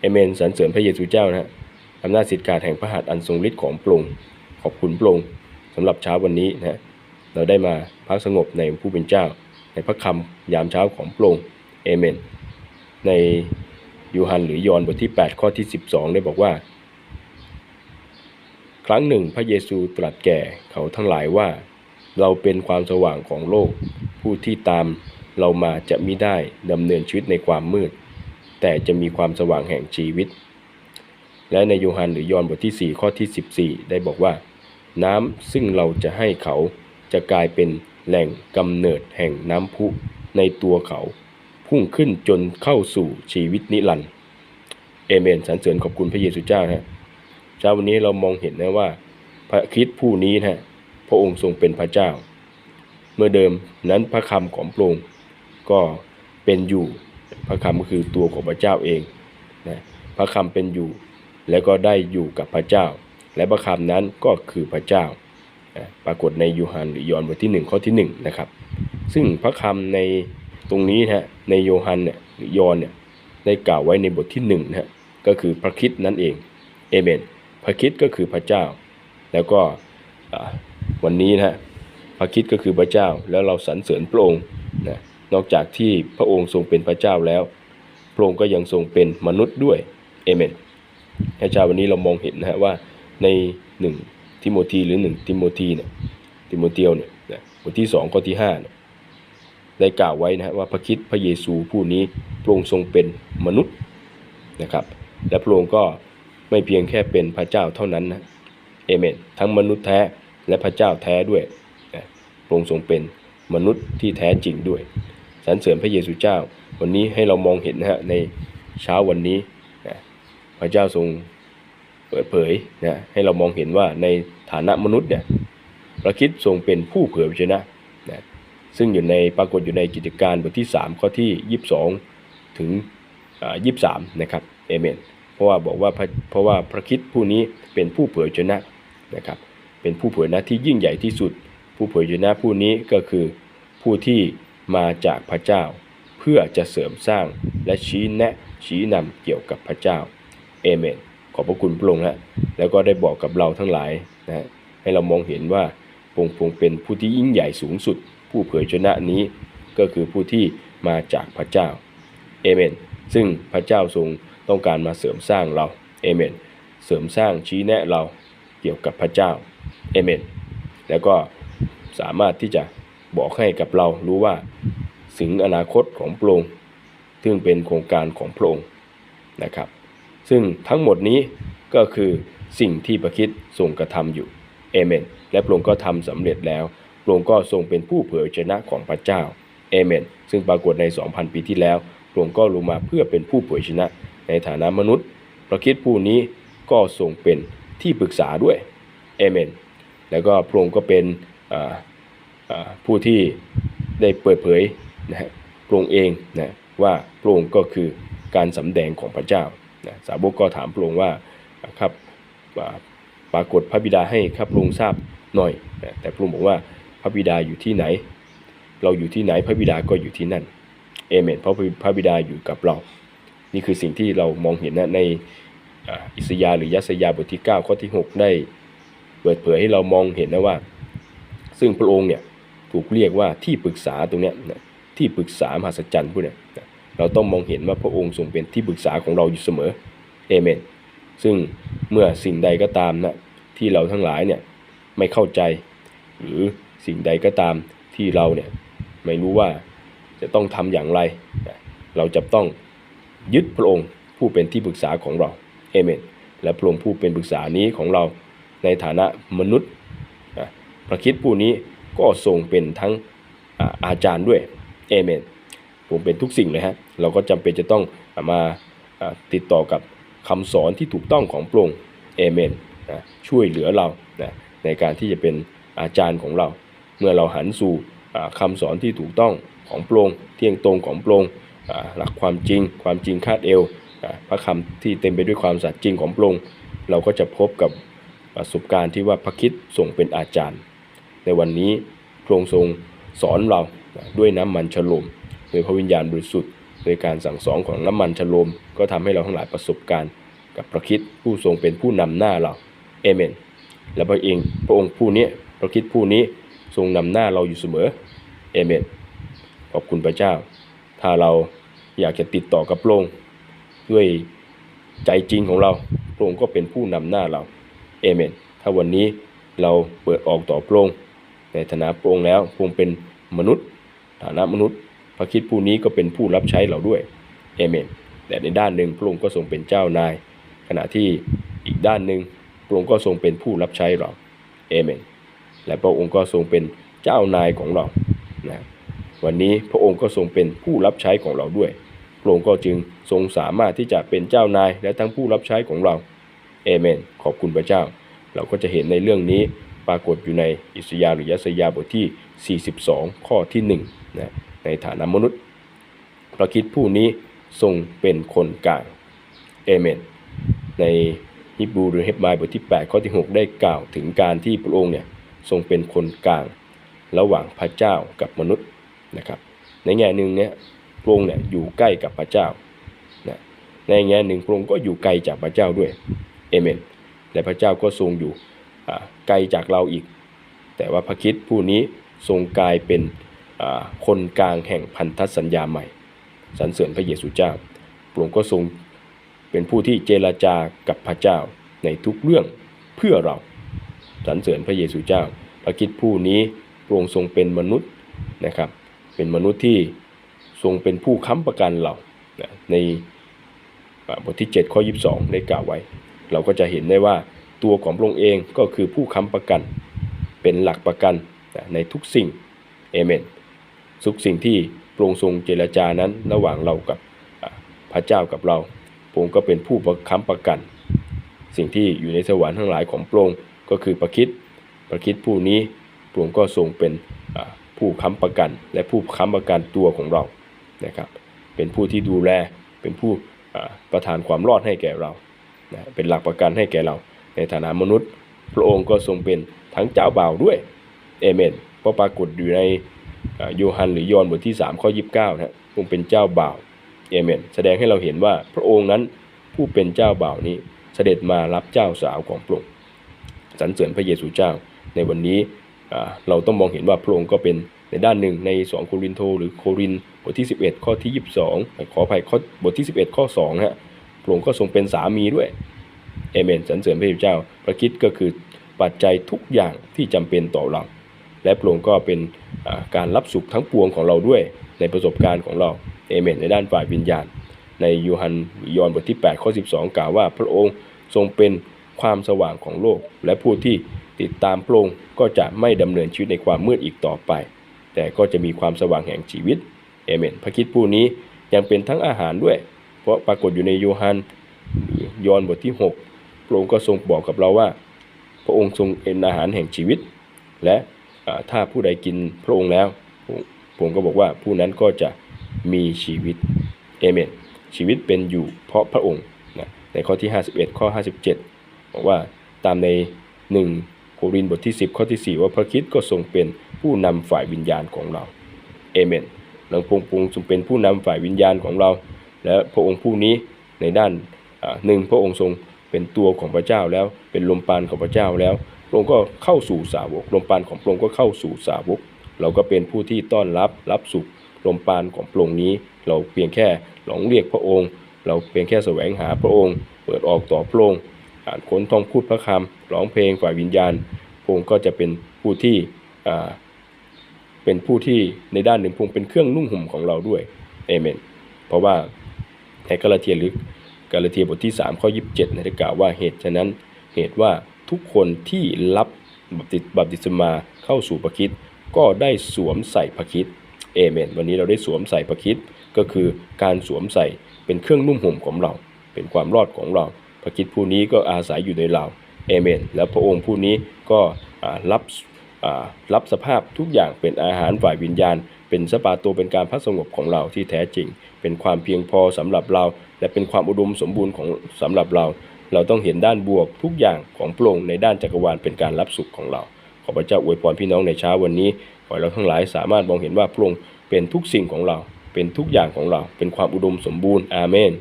เอเมนสรรเสริญพระเยซูเจ้านะฮะอำนาจสิทธิการแห่งพระหัตถ์อันทรงฤทธิ์ของพระองค์ขอบคุณพระองค์สำหรับเช้าวันนี้นะฮะเราได้มาพักสงบในผู้เป็นเจ้า ในพระคำยามเช้าของพระองค์เอเมน ในยูฮันหรือยอห์นบทที่ 8 ข้อที่ 12 ได้บอกว่า ครั้งหนึ่งพระเยซูตรัสแก่เขาทั้งหลายว่า เราเป็นความสว่างของโลก ผู้ที่ตามเรามาจะมิได้ดำเนินชีวิตในความมืด แต่จะมีความสว่างแห่งชีวิต และในโยฮันหรือยอห์นบทที่ 4 ข้อที่ 14 ได้บอกว่า น้ำซึ่งเราจะให้เขาจะกลายเป็นแหล่งกำเนิดแห่งน้ำพุในตัวเขา พุ่งขึ้นจนเข้าสู่ชีวิตนิรันดร์เอเมนสรรเสริญขอบคุณพระเยซูเจ้านะฮะเช้าวันนี้เรามองเห็นนะว่า พระคริสต์ผู้นี้นะฮะพระองค์ทรงเป็นพระเจ้า เมื่อเดิมนั้นพระคำของพระองค์ก็เป็นอยู่ พระคำก็คือตัวของพระเจ้าเองนะพระคำเป็นอยู่ แล้วก็ได้อยู่กับพระเจ้า และพระคำนั้นก็คือพระเจ้าปรากฏในยูฮันหรือยอห์นบทที่ 1 ข้อที่1นะครับซึ่งพระคำในตรงนี้นะฮะในโยฮันเนี่ยหรือยอห์นเนี่ยได้กล่าวไว้ในบทที่1นะฮะก็คือพระคิดนั่นเองเอเมนพระคิดก็คือพระเจ้า แล้วก็วันนี้นะฮะพระคิดก็คือพระเจ้าแล้วเราสรรเสริญพระองค์ นอกจากที่พระองค์ทรงเป็นพระเจ้าแล้ว พระองค์ก็ยังทรงเป็นมนุษย์ด้วยเอเมนให้เช้าวันนี้เรามองเห็นนะฮะว่าในหนึ่งทิโมธีหรือหนึ่งทิโมธีเนี่ยทิโมเทียวเนี่ยนะบทที่สองข้อที่ห้าเนี่ยได้กล่าวไว้นะฮะว่าพระคิดพระเยซูผู้นี้พระองค์ทรงเป็นมนุษย์นะครับ และพระองค์ก็ไม่เพียงแค่เป็นพระเจ้าเท่านั้นนะเอเมนทั้งมนุษย์แท้และพระเจ้าแท้ด้วยนะพระองค์ทรงเป็นมนุษย์ที่แท้จริงด้วย สรรเสริญพระเยซูเจ้า วันนี้ให้เรามองเห็นนะฮะในเช้าวันนี้นะพระเจ้าทรงเปิดเผยนะให้เรามองเห็นว่าในฐานะมนุษย์เนี่ยพระคิดทรงเป็นผู้เผยพระชนะนะซึ่งอยู่ในปรากฏอยู่ในกิจการบทที่ 3 ข้อที่ 22 ถึงอ่สา23นะครับเอเมนเพราะว่าบอกว่าพระเพราะว่าพระคิดผู้นี้เป็นผู้เผยชนะนะครับเป็นผู้เผยชนะที่ยิ่งใหญ่ที่สุด ผู้เผยชนะผู้นี้ก็คือผู้ที่ มาจากพระเจ้า เพื่อจะเสริมสร้างและชี้แนะชี้นำเกี่ยวกับพระเจ้าเอเมนขอบพระคุณพระองค์ฮะแล้วก็ได้บอกกับเราทั้งหลายนะให้เรามองเห็นว่าพระองค์งเป็นผู้ที่ยิ่งใหญ่สูงสุด ผู้เผยชนะนี้ก็คือผู้ที่มาจากพระเจ้าเอเมนซึ่งพระเจ้าทรงต้องการมาเสริมสร้างเราเอเมนเสริมสร้างชี้แนะเราเกี่ยวกับพระเจ้าเอเมนแล้วก็สามารถที่จะ บอกให้กับเรารู้ว่าถึงอนาคตของพระองค์ซึ่งเป็นโครงการของพระองค์นะครับ ซึ่งทั้งหมดนี้ก็คือสิ่งที่พระคิดทรงกระทำอยู่เอเมน และพระองค์ก็ทำสำเร็จแล้วพระองค์ก็ทรงเป็นผู้เผยชนะของพระเจ้าเอเมน ซึ่งปรากฏใน 2,000 ปีที่แล้วพระองค์ก็ลงมาเพื่อเป็นผู้เผยชนะ ในฐานะมนุษย์ พระคิดผู้นี้ก็ทรงเป็นที่ปรึกษาด้วยเอเมน แล้วก็พระองค์ก็เป็นอ่า ผู้ที่ได้เปิดเผยนะฮะพระองค์เองนะว่าพระองค์ก็คือการสำแดงของพระเจ้านะสาวกก็ถามพระองค์ว่าครับปรากฏพระบิดาให้ข้าพระองค์ทราบหน่อยนะแต่พระองค์บอกว่าพระบิดาอยู่ที่ไหน เราอยู่ที่ไหนพระบิดาก็อยู่ที่นั่นเอเมนเพราะพระบิดาอยู่กับเรา นี่คือสิ่งที่เรามองเห็นนะในอิสยาหรือยัสยาบทที่ 9 ข้อที่ 6 ได้เปิดเผยให้เรามองเห็นนะว่า ซึ่งพระองค์เนี่ย ถูกเรียกว่าที่ปรึกษาตรงเนี้ยนะที่ปรึกษามหัศจรรย์พวกเนี้ยนะเราต้องมองเห็นว่าพระองค์ทรงเป็นที่ปรึกษาของเราอยู่เสมอเอเมนซึ่งเมื่อสิ่งใดก็ตามนะที่เราทั้งหลายเนี่ยไม่เข้าใจ หรือสิ่งใดก็ตามที่เราเนี่ยไม่รู้ว่าจะต้องทำอย่างไรนะเราจะต้องยึดพระองค์ผู้เป็นที่ปรึกษาของเราเอเมนและพระองค์ผู้เป็นปรึกษานี้ของเราในฐานะมนุษย์นะพระคิดผู้นี้ ก็ทรงเป็นทั้งอาจารย์ด้วยเอเมนผมเป็นทุกสิ่งเลยฮะเราก็จำเป็นจะต้องมาติดต่อกับคำสอนที่ถูกต้องของพระองค์เอเมนนะช่วยเหลือเรานะในการที่จะเป็นอาจารย์ของเรา เมื่อเราหันสู่อ่าคำสอนที่ถูกต้องของพระองค์เที่ยงตรงของพระองค์หลักความจริง ความจริงคาดเอวพระคำที่เต็มไปด้วยความสัตย์จริงของพระองค์เราก็จะพบกับประสบการณ์ที่ว่าพระคิดทรงเป็นอาจารย์ ในวันนี้พระองค์ทรงสอนเราด้วยน้ำมันฉลมโดยพระวิญญาณบริสุทธิ์โดยการสั่งสอนของน้ำมันชโลมก็ทำให้เราทั้งหลายประสบการณ์กับพระคิดผู้ทรงเป็นผู้นำหน้าเราเอเมน และพระเองพระองค์ผู้นี้พระคิดผู้นี้ทรงนำหน้าเราอยู่เสมอเอเมนขอบคุณพระเจ้า ถ้าเราอยากจะติดต่อกับพระองค์ด้วยใจจริงของเราพระองค์ก็เป็นผู้นำหน้าเราเอเมน ถ้าวันนี้เราเปิดออกต่อพระองค์ ในฐานะพระองค์แล้วพระองค์เป็นมนุษย์ ฐานะมนุษย์ พระคิดผู้นี้ก็เป็นผู้รับใช้เราด้วยเอเมนแต่ในด้านหนึ่งพระองค์ก็ทรงเป็นเจ้านาย ขณะที่อีกด้านหนึ่งพระองค์ก็ทรงเป็นผู้รับใช้เราเอเมนและพระองค์ก็ทรงเป็นเจ้านายของเรานะวันนี้พระองค์ก็ทรงเป็นผู้รับใช้ของเราด้วย พระองค์ก็จึงทรงสามารถที่จะเป็นเจ้านายและทั้งผู้รับใช้ของเราเอเมน ขอบคุณพระเจ้า เราก็จะเห็นในเรื่องนี้ ปรากฏอยู่ในอิสยาห์หรือยัสยาบทที่ 42 ข้อที่1นะในฐานะมนุษย์ พระคิดผู้นี้ทรงเป็นคนกลางเอเมนในฮิบูหรือเฮบรายบทที่ 8 ข้อที่ 6 ได้กล่าวถึงการที่พระองค์เนี่ยทรงเป็นคนกลาง ระหว่างพระเจ้ากับมนุษย์นะครับในแง่หนึ่งเนี่ยพระองค์เนี่ยอยู่ใกล้กับพระเจ้านะในแง่หนึ่งพระองค์ก็อยู่ไกลจากพระเจ้าด้วยเอเมนและพระเจ้าก็ทรงอยู่ ไกลจากเราอีก แต่ว่าพระคิดผู้นี้ทรงกลายเป็นคนกลางแห่งพันธสัญญาใหม่สรรเสริญพระเยซูเจ้าพระองค์ก็ทรงเป็นผู้ที่เจรจากับพระเจ้าในทุกเรื่องเพื่อเราสรรเสริญพระเยซูเจ้า พระคิดผู้นี้พระองค์ทรงเป็นมนุษย์นะครับ เป็นมนุษย์ที่ทรงเป็นผู้ค้ำประกันเราในบทที่ 7 ข้อ 22 ได้กล่าวไว้ เราก็จะเห็นได้ว่า ตัวของพระองค์เองก็คือผู้ค้ำประกัน เป็นหลักประกันในทุกสิ่งเอเมนทุกสิ่งที่พระองค์ทรงเจรจานั้นระหว่างเรากับพระเจ้ากับเราพระองค์ก็เป็นผู้ประค้ำประกัน สิ่งที่อยู่ในสวรรค์ทั้งหลายของพระองค์ก็คือประคิดประคิดผู้นี้พระองค์ก็ทรงเป็นผู้ค้ำประกัน และผู้ค้ำประกันตัวของเรานะครับ เป็นผู้ที่ดูแลเป็นผู้ประทานความรอดให้แก่เรานะเป็นหลักประกันให้แก่เรา ในฐานะมนุษย์ พระองค์ก็ทรงเป็นทั้งเจ้าบ่าวด้วยเอเมนเพราะปรากฏอยู่ในโยฮันหรือยอห์นบทที่ 3 ข้อ 29นะฮะทรงเป็นเจ้าบ่าวเอเมนแสดงให้เราเห็นว่าพระองค์นั้นผู้เป็นเจ้าบ่าวนี้เสด็จมารับเจ้าสาวของพระองค์สรรเสริญพระเยซูเจ้า ในวันนี้เราต้องมองเห็นว่าพระองค์ก็เป็นในด้านหนึ่งใน 2 โครินโตหรือโครินบทที่ 11 ข้อที่ 22 ขออภัยข้อบทที่ 11 ข้อ2นะฮะพระองค์ก็ทรงเป็นสามีด้วย เอเมนสรรเสริญพระเจ้า พระคิดก็คือปัจจัยทุกอย่างที่จำเป็นต่อเรา และพระองค์ก็เป็นการรับสุขทั้งปวงของเราด้วยในประสบการณ์ของเราเอเมนในด้านฝ่ายวิญญาณ ในยูฮันยอห์นบทที่ 8 ข้อ 12 กล่าวว่าพระองค์ทรงเป็นความสว่างของโลก และผู้ที่ติดตามพระองค์ก็จะไม่ดำเนินชีวิตในความมืดอีกต่อไป แต่ก็จะมีความสว่างแห่งชีวิตเอเมนพระคิดผู้นี้ยังเป็นทั้งอาหารด้วย เพราะปรากฏอยู่ในโยฮันยอห์นบทที่ 6 ระองค์ก็ทรงบอกกับเราว่า พระองค์ทรงเป็นอาหารแห่งชีวิต และถ้าผู้ใดกินพระองค์แล้ว ผมก็บอกว่าผู้นั้นก็จะมีชีวิตเอเมนชีวิตเป็นอยู่เพราะพระองค์นะในข้อที่ 51 ข้อ 57 บอกว่าตามใน 1 โครินธ์บทที่ 10 ข้อที่ 4 ว่าพระคิดก็ทรงเป็นผู้นำฝ่ายวิญญาณของเราเอเมนหลังพระองค์ทรงเป็นผู้นำฝ่ายวิญญาณของเรา และพระองค์ผู้นี้ในด้านหนึ่งพระองค์ทรง เป็นตัวของพระเจ้าแล้ว เป็นลมปาณของพระเจ้าแล้วพระองค์ก็เข้าสู่สาวก ลมปาณของพระองค์ก็เข้าสู่สาวก เราก็เป็นผู้ที่ต้อนรับรับสุขลมปาณของพระองค์นี้ เราเพียงแค่หลงเรียกพระองค์ เราเพียงแค่แสวงหาพระองค์ เปิดออกต่อพระองค์อ่านค้นท่องพูดพระคำร้องเพลงฝ่ายวิญญาณพระองค์ก็จะเป็นผู้ที่อ่าเป็นผู้ที่ในด้านหนึ่งพระองค์เป็นเครื่องนุ่งห่มของเราด้วยเอเมน เพราะว่าในกาลาเทียหรือ กาลาเทียบทที่3ข้อ27นะได้กล่าวว่าเหตุฉะนั้นเหตุว่าทุกคนที่รับบัพติบัพติศมาเข้าสู่พระคิดก็ได้สวมใส่พระคิดเอเมนวันนี้เราได้สวมใส่พระคิดก็คือการสวมใส่เป็นเครื่องนุ่งห่มของเรา เป็นความรอดของเรา พระคิดผู้นี้ก็อาศัยอยู่ในเราเอเมนแล้วพระองค์ผู้นี้ก็รับรับสภาพทุกอย่างเป็นอาหารฝ่ายวิญญาณ เป็นสปาตัวเป็นการพักสงบของเราที่แท้จริง เป็นความเพียงพอสำหรับเรา และเป็นความอุดมสมบูรณ์ของสำหรับเรา เราต้องเห็นด้านบวกทุกอย่างของพระองค์ในด้านจักรวาลเป็นการรับสุขของเรา ขอพระเจ้าอวยพรพี่น้องในเช้าวันนี้ขอให้เราทั้งหลายสามารถมองเห็นว่าพระองค์เป็นทุกสิ่งของเรา เป็นทุกอย่างของเรา เป็นความอุดมสมบูรณ์อาเมน